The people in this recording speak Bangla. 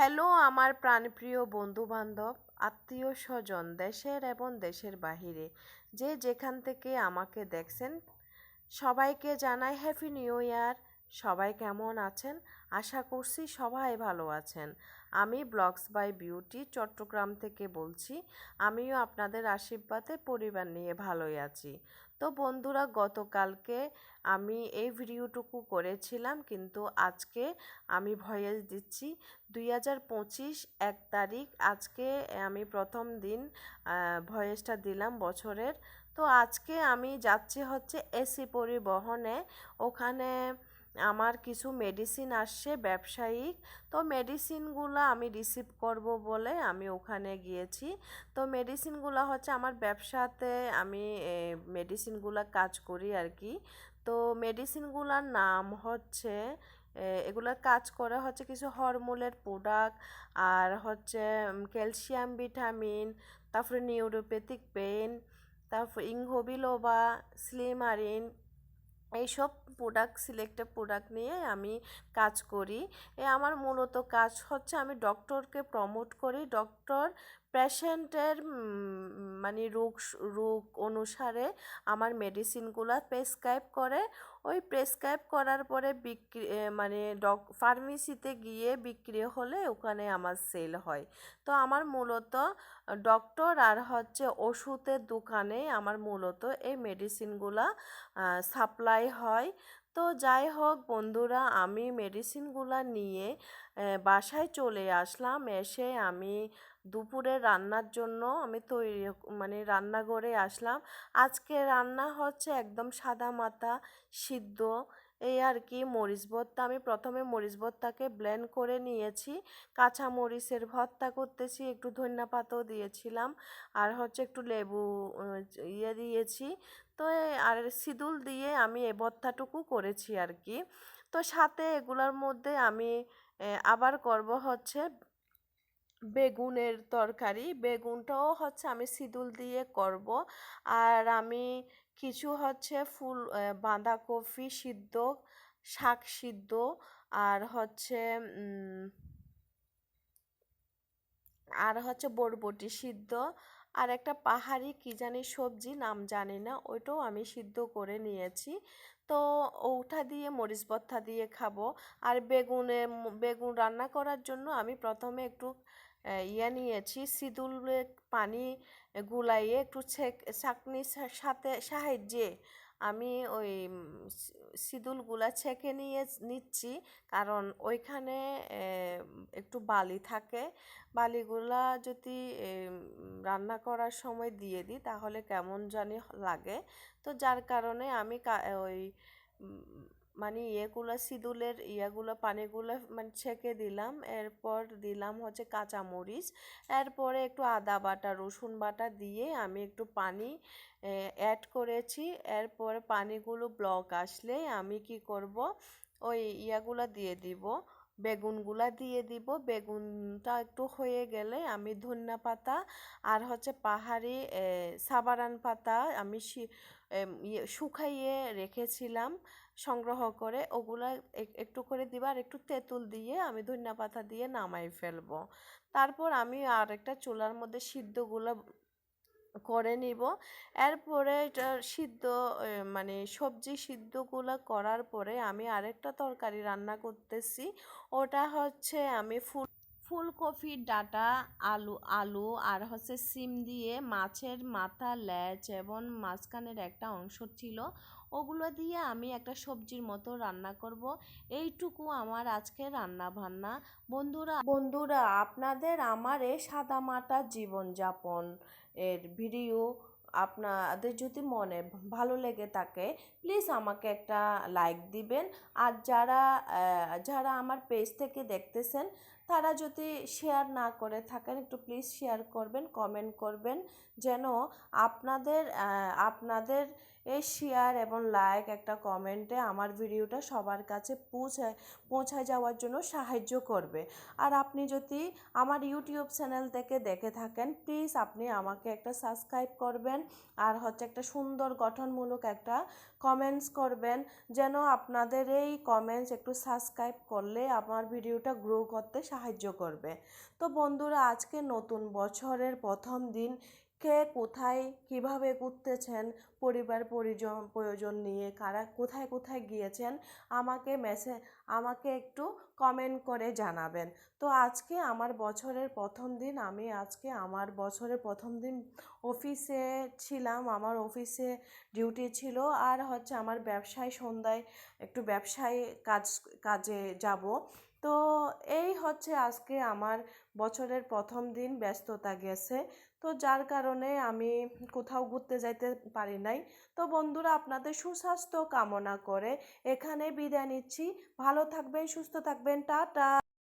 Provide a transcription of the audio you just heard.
হ্যালো, আমার প্রাণপ্রিয় বন্ধুবান্ধব, আত্মীয় স্বজন, দেশের এবং দেশের বাহিরে। যে যেখান থেকে আমাকে দেখছেন, সবাইকে জানাই হ্যাপি নিউ ইয়ার সবাই কেমন আছেন? আশা করছি সবাই ভালো আছেন। আমি ব্লগস বাই বিউটি চট্টগ্রাম থেকে বলছি, আমিও আপনাদের আশীর্বাদে পরিবার নিয়ে ভালোই আছি। তো বন্ধুরা, গতকালকে আমি এই ভিডিওটুকু করেছিলাম, কিন্তু আজকে আমি ভয়েস দিচ্ছি। দুই হাজার পঁচিশ এক তারিখ, আজকে আমি প্রথম দিন ভয়েসটা দিলাম বছরের। তো আজকে আমি যাচ্ছি হচ্ছে এসি পরিবহনে। ওখানে আমার কিছু মেডিসিন আসছে ব্যবসায়িক, তো মেডিসিনগুলো আমি রিসিভ করব বলে আমি ওখানে গিয়েছি। তো মেডিসিনগুলো হচ্ছে আমার ব্যবসাতে আমি মেডিসিনগুলো কাজ করি আর কি তো মেডিসিনগুলোর নাম হচ্ছে এগুলোর কাজ করে হচ্ছে কিছু হরমোনের প্রোডাক্ট আর হচ্ছে ক্যালসিয়াম ভিটামিন তারপরে নিউরোপ্যাথিক পেন তারপর ইংহোবিলোবা স্লিমারিন এইসব প্রোডাক্ট সিলেক্টেড প্রোডাক্ট নিয়ে আমি কাজ করি। এ আমার মূলত কাজ হচ্ছে আমি ডক্টরকে প্রমোট করি। ডক্টর পেশেন্টের মানে রোগ রোগ অনুসারে আমার মেডিসিনগুলো প্রেসক্রাইব করে। ওই প্রেসক্রাইব করার পরে বিক্রি মানে ডক, ফার্মেসিতে গিয়ে বিক্রি হলে ওখানে আমার সেল হয়। তো আমার মূলত ডক্টর আর হচ্ছে ওষুধের দোকানে আমার মূলত এই মেডিসিনগুলা সাপ্লাই হয়। তো যাই হোক বন্ধুরা, আমি মেডিসিনগুলো নিয়ে বাসায় চলে আসলাম। এসে আমি দুপুরে রান্নার জন্য আমি তৈরি মানে রান্নাঘরে আসলাম। আজকে রান্না হচ্ছে একদম সাদা মাথা, সিদ্ধ। এই আর কি মরিচ ভর্তা। আমি প্রথমে মরিচ ভর্তাকে ব্লেন্ড করে নিয়েছি। কাঁচা মরিচের ভর্তা করতেছি, একটু ধনিয়া পাতাও দিয়েছিলাম। আর হচ্ছে একটু লেবু ইয়ে দিয়েছি। তো আর সিদুল দিয়ে আমি এ ভর্তাটুকু করেছি আর কি। তো সাথে এগুলোর মধ্যে আমি আবার করব হচ্ছে বেগুনের তরকারি। বেগুনটাও হচ্ছে আমি সিদুল দিয়ে করব। আর আমি কিছু হচ্ছে ফুল বাঁধাকপি সিদ্ধ, শাক সিদ্ধ, আর হচ্ছে আর হচ্ছে বরবটি সিদ্ধ, আর একটা পাহাড়ি কী জানি সবজি, নাম জানি না, ওইটাও আমি সিদ্ধ করে নিয়েছি। তো ওটা দিয়ে মরিচ ভর্তা দিয়ে খাব। আর বেগুনে, বেগুন রান্না করার জন্য আমি প্রথমে একটু ইয়া নিয়েছি, সিঁদুরে পানি গুলাইয়ে একটু চাকনির সাথে সাহায্যে আমি ওই সিঁদুলগুলা ছেঁকে নিয়ে নিচ্ছি। কারণ ওইখানে একটু বালি থাকে। বালিগুলা যদি রান্না করার সময় দিয়ে দিই, তাহলে কেমন জানি লাগে। তো যার কারণে আমি ওই মানে ইয়েগুলো সিঁদুলের ইয়েগুলো, পানিগুলো মানে ছেঁকে দিলাম। এরপর দিলাম হচ্ছে কাঁচামরিচ। এরপরে একটু আদা বাটা, রসুন বাটা দিয়ে আমি একটু পানি অ্যাড করেছি। এরপরে পানিগুলো ব্লক আসলে আমি কি করব? ওই ইয়াগুলো দিয়ে দিব। বেগুনগুলা দিয়ে দিব। বেগুনটা একটু হয়ে গেলে আমি ধনিয়া পাতা আর হচ্ছে পাহাড়ি সাবারান পাতা আমি ইয়ে শুকাইয়ে রেখেছিলাম সংগ্রহ করে। ওগুলো একটু করে দিবা আর একটু তেঁতুল দিয়ে আমি ধনিয়া পাতা দিয়ে নামাই ফেলব। তারপর আমি আর একটা চুলার মধ্যে সিদ্ধগুলো করে নিব। এরপরে এটা সিদ্ধ মানে সবজি সিদ্ধগুলো করার পরে আমি আরেকটা তরকারি রান্না করতেছি। ওটা হচ্ছে আমি ফুল ফুলকপির ডাটা, আলু আলু আর হচ্ছে সিম দিয়ে মাছের মাথা ল্যাচ এবং মাঝখানের একটা অংশ ছিল, ওগুলো দিয়ে আমি একটা সবজির মতো রান্না করব। এইটুকু আমার আজকে রান্না বান্না বন্ধুরা বন্ধুরা, আপনাদের আমার এই সাদামাটা জীবনযাপন এর ভিডিও আপনাদের যদি মনে ভালো লেগে থাকে প্লিজ আমাকে একটা লাইক দিবেন। আর যারা যারা আমার পেজ থেকে দেখতেছেন, তারা যদি শেয়ার না করে থাকেন, একটু প্লিজ শেয়ার করবেন কমেন্ট করবেন, যেন আপনাদের আপনাদের এই শেয়ার এবং লাইক একটা কমেন্টে আমার ভিডিওটা সবার কাছে পৌঁছায় পৌঁছায় যাওয়ার জন্য সাহায্য করবে। আর আপনি যদি আমার ইউটিউব চ্যানেল থেকে দেখে থাকেন প্লিজ আপনি আমাকে একটা সাবস্ক্রাইব করবেন আর হচ্ছে একটা সুন্দর গঠনমূলক একটা কমেন্টস করবেন, যেন আপনাদের এই কমেন্টস একটু সাবস্ক্রাইব করলে আমার ভিডিওটা গ্রো করতে সাহায্য করবে। তো বন্ধুরা, আজকে নতুন বছরের প্রথম দিন কে কোথায় কীভাবে ঘুরতেছেন? পরিবার, পরিজন, প্রয়োজন নিয়ে কারা কোথায় কোথায় গিয়েছেন? আমাকে মেসে আমাকে একটু কমেন্ট করে জানাবেন। তো আজকে আমার বছরের প্রথম দিন, আমি আজকে আমার বছরের প্রথম দিন অফিসে ছিলাম। আমার অফিসে ডিউটি ছিল আর হচ্ছে আমার ব্যবসায় সন্ধ্যায় একটু ব্যবসায় কাজ, কাজে যাব। তো এই হচ্ছে আজকে আমার বছরের প্রথম দিন ব্যস্ততা গেছে। তো যার কারণে আমি কোথাও ঘুরতে যাইতে পারি নাই। তো বন্ধুরা, আপনাদের সুস্বাস্থ্য কামনা করে এখানে বিদায় নিচ্ছি। ভালো থাকবেন, সুস্থ থাকবেন। টাটা!